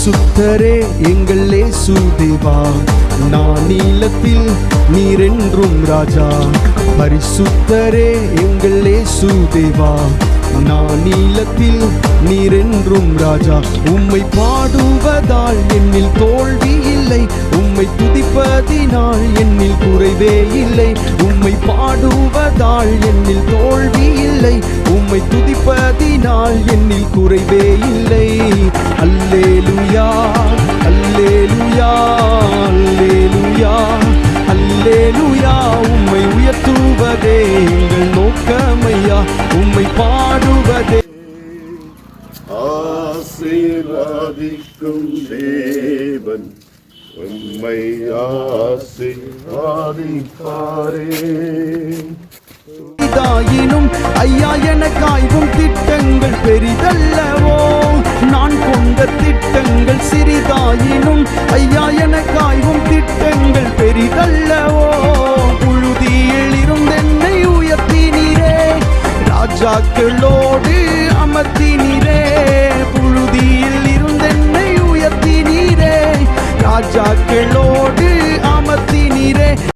பரிசுத்தரே எங்கள் சுதேவா தேவா. நான் நீளத்தில் நீரென்றும் ராஜா. பரிசுத்தரே எங்கள் இயேசு தேவா. நான் நீளத்தில் நீரென்றும் ராஜா. உம்மை பாடுவதால் என்னில் தோல்வி இல்லை. உம்மை துதிப்பதினால் என்னில் குறைவே இல்லை. உம்மை பாடுவதால் என்னில் தோல்வி இல்லை. உம்மை துதிப்பதினால் என்னில் குறைவே இல்லை. அல்லே அல்லேலுயா உம்மை உயர்த்துவதே. எங்கள் நோக்கமையா உம்மை பாடுவதே. ஆசீர்வாதிக்கும் தேவன் உம்மை ஆசீர்வாதிப்பாரே. இதாயினும் ஐயா எனக்காய்வும் திட்டங்கள் பெரிதல்லவோ? நான் கொண்ட திட்டங்கள் சிறிதாயினும் ஐயா எனக்காய்வும் எங்கள் பெரிதல்லவோ? புழுதியில் இருந்தென்னை உயர்த்தினீரே. ராஜாக்களோடு அமர்த்தினீரே. புழுதியில் இருந்தென்னை உயர்த்தினீரே. ராஜாக்களோடு அமர்த்தினீரே.